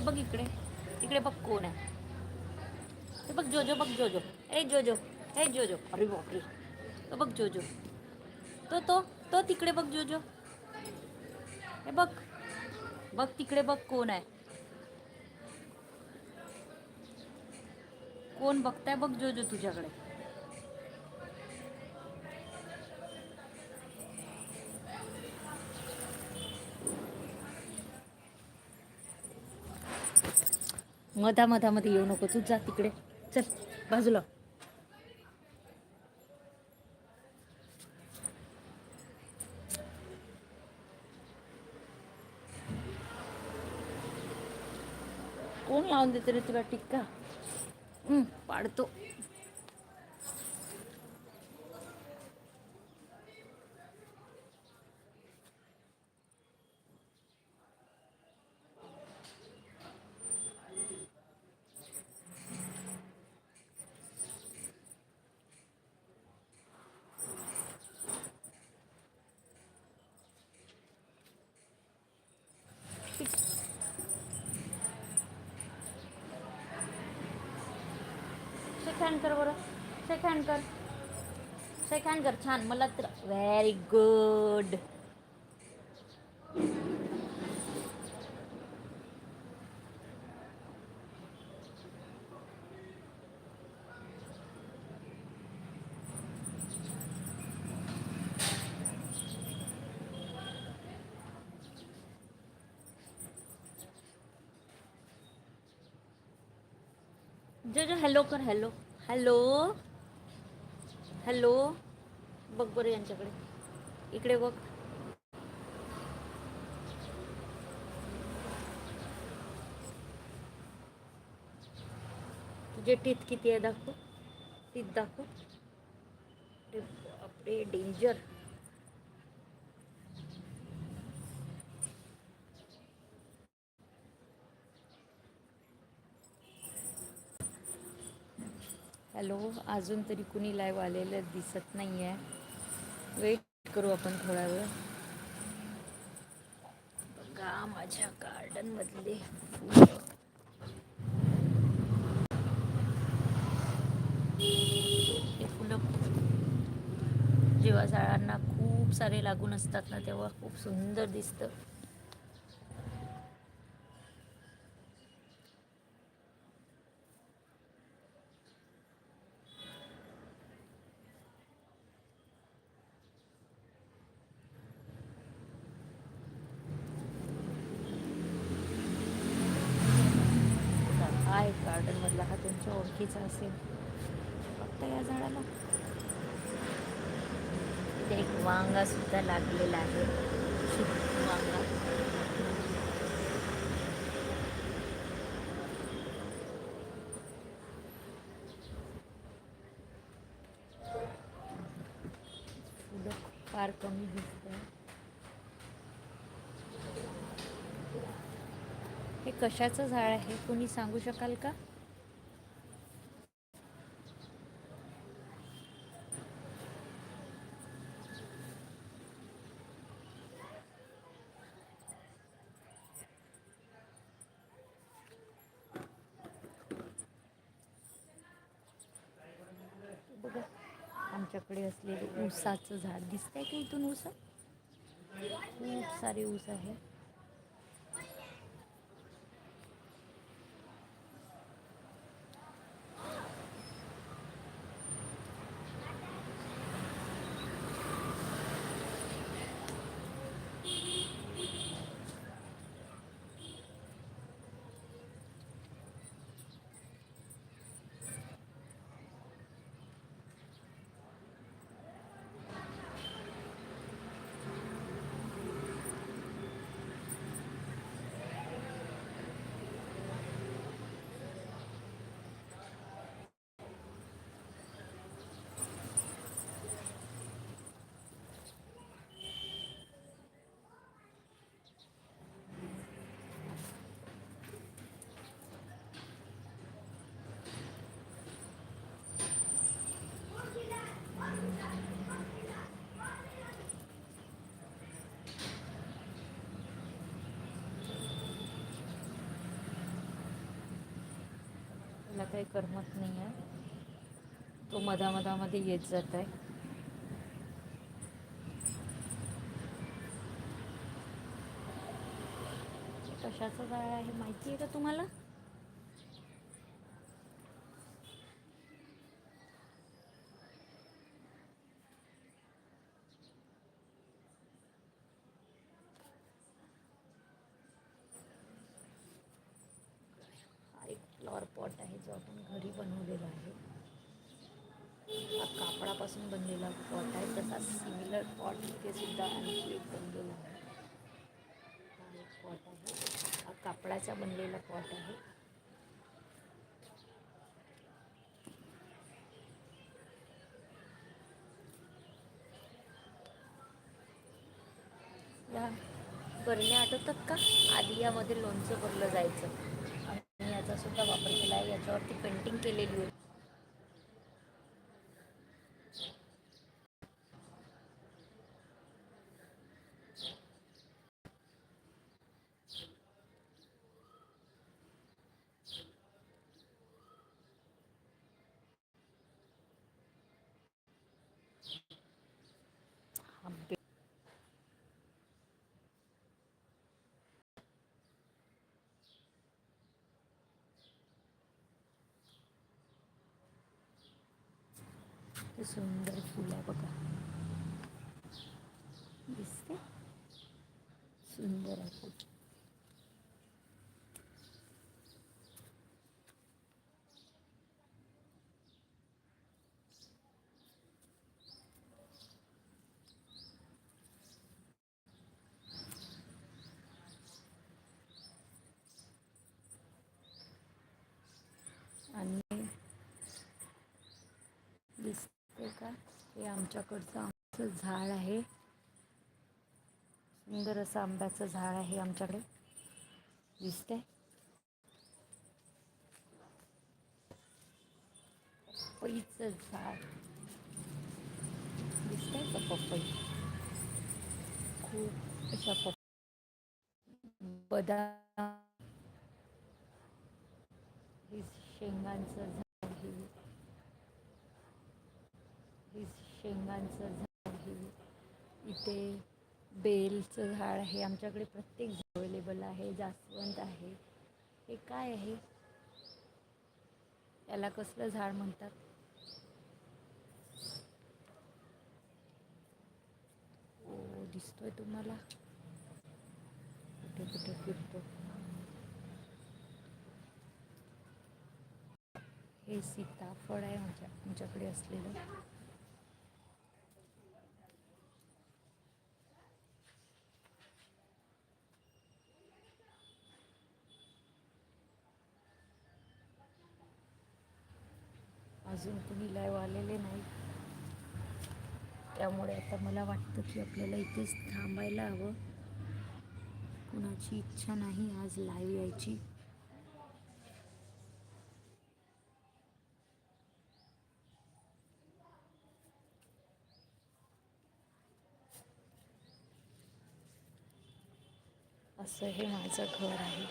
हे बघ इकडे. इकडे बघ कोण आहे. हे बघ जोजो बघ जोजो. ए, जोजो. हे जोजो. अरे बापरे. तो बघ जोजो. तो तो तो तिकडे बघ जोजो. हे बघ. बघ तिकडे बघ कोण आहे. कोण बघताय बघ जोजो तुझ्याकडे. मधा मधामध्ये येऊ नको. तू जा तिकडे. चल बाजूला. कोण लावून देते रे तुला टिक्का? पाडतो. शेक कर बरं छान मला तर व्हेरी गुड जो जो हेलो कर हॅलो हॅलो? हॅलो? बघ बरं यांच्याकडे. इकडे बघ. तुझे टीथ किती आहे दाखव. टीथ दाखव. अरे डेंजर हॅलो अजून तरी कुणी लाईव्ह आलेलं दिसत नाही आहे वेट करू आपण थोडा वेळ. बघा माझ्या गार्डनमधले फुलं. फुलं जेव्हा झाडांना खूप सारे लागून असतात ना तेव्हा खूप सुंदर दिसतं आहे गार्डन मधला हा तुमच्या असेल. फक्त या झाडाला. एक वांगा सुद्धा लागलेला आहे. वांगा. फुलं फार कमी दिसत हे कशाचं झाड आहे? कोणी सांगू शकाल का बघा आमच्याकडे असलेले ऊसाचं झाड दिसतंय का इथून ऊस? खूप सारे ऊस आहे त्याला काही करमत नाही आहे तो मधामधामध्ये येत जात आहे कशाचं जाळ आहे माहिती आहे का तुम्हाला हा एक फ्लॉवर पॉट आहे जो आपण घरी बनवलेला आहे. हा कापडापासून बनलेला पॉट आहे. तसा सिमिलर पॉट इथे सुद्धा आणखी एक बनलेला आहे. हा एक पॉट आहे. हा कापडाचा बनलेला पॉट आहे. या बरण्या आठवतात का? आधी यामध्ये लोणचं भरलं जायचं. सुद्धा वापर केला आहे याच्यावरती पेंटिंग केलेली आहे सुंदर फुल आहे बघा दिसते सुंदर आहे फुल आणि दिसते का हे आमच्याकडचं आंब्याचं झाड आहे. सुंदर असं आंब्याचं झाड आहे आमच्याकडे. दिसतंय. पपईचं झाड. दिसतंय का पपई? खूप अशा पप बदाम. हे शेंगांचं झाड आहे हे शेंगांचं झाड आहे. इथे बेलचं झाड आहे. आमच्याकडे प्रत्येक झाड अवेलेबल आहे. जास्वंद आहे. हे काय आहे? याला कसलं झाड म्हणतात? ओ दिसतोय तुम्हाला? कुठे कुठे फिरतो? हे सीताफळ आहे माझ्या आमच्याकडे असलेलं. अजून कुणी लाईव्ह आलेले नाही. त्यामुळे आता मला वाटतं की आपल्याला इथेच थांबायला हवं. कुणाची इच्छा नाही आज लाईव्ह यायची. असं हे माझं घर आहे.